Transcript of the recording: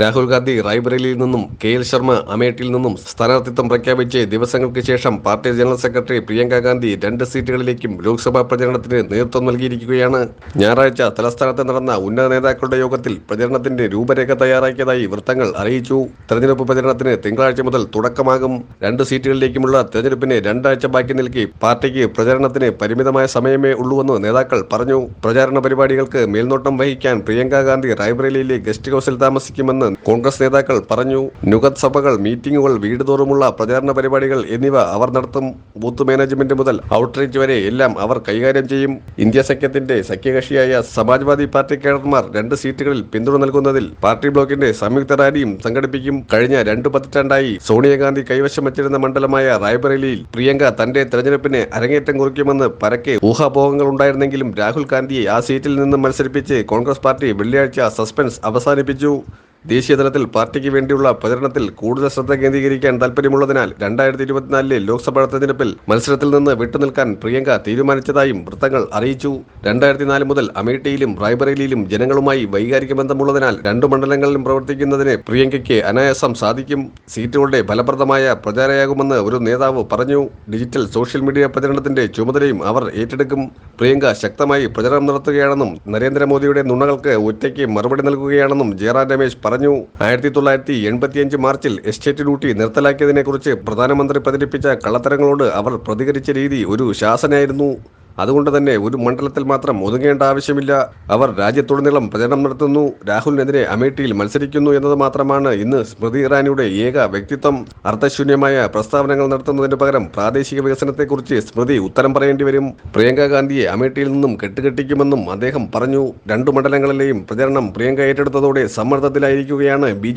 രാഹുൽ ഗാന്ധി റായ്ബറേലിയിൽ നിന്നും K L Sharma അമേഠിയിൽ നിന്നും സ്ഥാനാർത്ഥിത്വം പ്രഖ്യാപിച്ച് ദിവസങ്ങൾക്ക് ശേഷം party general secretary Priyanka Gandhi രണ്ട് സീറ്റുകളിലേക്കും ലോക്സഭാ പ്രചരണത്തിന് നേതൃത്വം നൽകിയിരിക്കുകയാണ്. ഞായറാഴ്ച തലസ്ഥാനത്ത് നടന്ന ഉന്നത നേതാക്കളുടെ യോഗത്തിൽ പ്രചരണത്തിന്റെ രൂപരേഖ തയ്യാറാക്കിയതായി വൃത്തങ്ങൾ അറിയിച്ചു. തെരഞ്ഞെടുപ്പ് പ്രചരണത്തിന് തിങ്കളാഴ്ച മുതൽ തുടക്കമാകും. രണ്ട് സീറ്റുകളിലേക്കുമുള്ള തെരഞ്ഞെടുപ്പിന് രണ്ടാഴ്ച ബാക്കി നൽകി പാർട്ടിക്ക് പ്രചരണത്തിന് പരിമിതമായ സമയമേ ഉള്ളൂവെന്ന് നേതാക്കൾ പറഞ്ഞു. പ്രചാരണ പരിപാടികൾക്ക് മേൽനോട്ടം വഹിക്കാൻ പ്രിയങ്ക ഗാന്ധി റായ്ബറേലിയിലെ ഗസ്റ്റ് ഹൌസിൽ താമസിക്കുമെന്ന് കോൺഗ്രസ് നേതാക്കൾ പറഞ്ഞു നുഗത് സഭകൾ മീറ്റിംഗുകൾ വീട് തോറുമുള്ള പ്രചാരണ പരിപാടികൾ എന്നിവ അവർ നടത്തും. ബൂത്ത് മാനേജ്മെന്റ് മുതൽ ഔട്ട്റീച്ച് വരെ എല്ലാം അവർ കൈകാര്യം ചെയ്യും. ഇന്ത്യ സഖ്യത്തിന്റെ സഖ്യകക്ഷിയായ സമാജ്വാദി പാർട്ടി കേഡർമാർ രണ്ട് സീറ്റുകളിൽ പിന്തുണ നൽകുന്നതിൽ പാർട്ടി ബ്ലോക്കിന്റെ സംയുക്ത റാലിയും സംഘടിപ്പിക്കും. കഴിഞ്ഞ രണ്ടു പതിറ്റാണ്ടായി സോണിയാഗാന്ധി കൈവശം വച്ചിരുന്ന മണ്ഡലമായ റായ്ബറേലിയിൽ പ്രിയങ്ക തന്റെ തെരഞ്ഞെടുപ്പിന് അരങ്ങേറ്റം കുറിക്കുമെന്ന് പരക്കെ ഊഹാപോഹങ്ങൾ ഉണ്ടായിരുന്നെങ്കിലും രാഹുൽ ഗാന്ധിയെ ആ സീറ്റിൽ നിന്ന് മത്സരിപ്പിച്ച് കോൺഗ്രസ് പാർട്ടി വെള്ളിയാഴ്ച സസ്പെൻസ് അവസാനിപ്പിച്ചു. ദേശീയതലത്തിൽ പാർട്ടിക്ക് വേണ്ടിയുള്ള പ്രചരണത്തിൽ കൂടുതൽ ശ്രദ്ധ കേന്ദ്രീകരിക്കാൻ താൽപ്പര്യമുള്ളതിനാൽ രണ്ടായിരത്തി ഇരുപത്തിനാലിലെ ലോക്സഭാ തെരഞ്ഞെടുപ്പിൽ മത്സരത്തിൽ നിന്ന് വിട്ടുനിൽക്കാൻ പ്രിയങ്ക തീരുമാനിച്ചതായും വൃത്തങ്ങൾ അറിയിച്ചു. രണ്ടായിരത്തി നാല് മുതൽ അമേഠിയിലും റായ്ബറേലിയിലും ജനങ്ങളുമായി വൈകാരിക ബന്ധമുള്ളതിനാൽ രണ്ടു മണ്ഡലങ്ങളിലും പ്രവർത്തിക്കുന്നതിന് പ്രിയങ്കയ്ക്ക് അനായാസം സാധിക്കും. സീറ്റുകളുടെ ഫലപ്രദമായ പ്രചാരയാകുമെന്ന് ഒരു നേതാവ് പറഞ്ഞു. ഡിജിറ്റൽ സോഷ്യൽ മീഡിയ പ്രചരണത്തിന്റെ ചുമതലയും അവർ ഏറ്റെടുക്കും. പ്രിയങ്ക ശക്തമായി പ്രചരണം നടത്തുകയാണെന്നും നരേന്ദ്രമോദിയുടെ നുണകൾക്ക് ഒറ്റയ്ക്ക് മറുപടി നൽകുകയാണെന്നും ജയറാം രമേശ് പറഞ്ഞു. ആയിരത്തി തൊള്ളായിരത്തി എൺപത്തിയഞ്ച് മാർച്ചിൽ എസ്റ്റേറ്റ് ഡ്യൂട്ടി നിർത്തലാക്കിയതിനെക്കുറിച്ച് പ്രധാനമന്ത്രി പ്രചരിപ്പിച്ച കള്ളത്തരങ്ങളോട് അവർ പ്രതികരിച്ച രീതി ഒരു ശാസനയായിരുന്നു. അതുകൊണ്ട് തന്നെ ഒരു മണ്ഡലത്തിൽ മാത്രം ഒതുങ്ങേണ്ട ആവശ്യമില്ല. അവർ രാജ്യത്തുടനീളം പ്രചരണം നടത്തുന്നു. രാഹുലിനെതിരെ അമേഠിയിൽ മത്സരിക്കുന്നു എന്നത് മാത്രമാണ് ഇന്ന് സ്മൃതി ഇറാനിയുടെ ഏക വ്യക്തിത്വം. അർത്ഥശൂന്യമായ പ്രസ്താവനകൾ നടത്തുന്നതിന് പകരം പ്രാദേശിക വികസനത്തെക്കുറിച്ച് സ്മൃതി ഉത്തരം പറയേണ്ടി വരും. പ്രിയങ്ക ഗാന്ധിയെ അമേഠിയിൽ നിന്നും കെട്ടുകെട്ടിക്കുമെന്നും അദ്ദേഹം പറഞ്ഞു. രണ്ടു മണ്ഡലങ്ങളിലെയും പ്രചരണം പ്രിയങ്ക ഏറ്റെടുത്തതോടെ സമ്മർദ്ദത്തിലായിരിക്കുകയാണ് ബി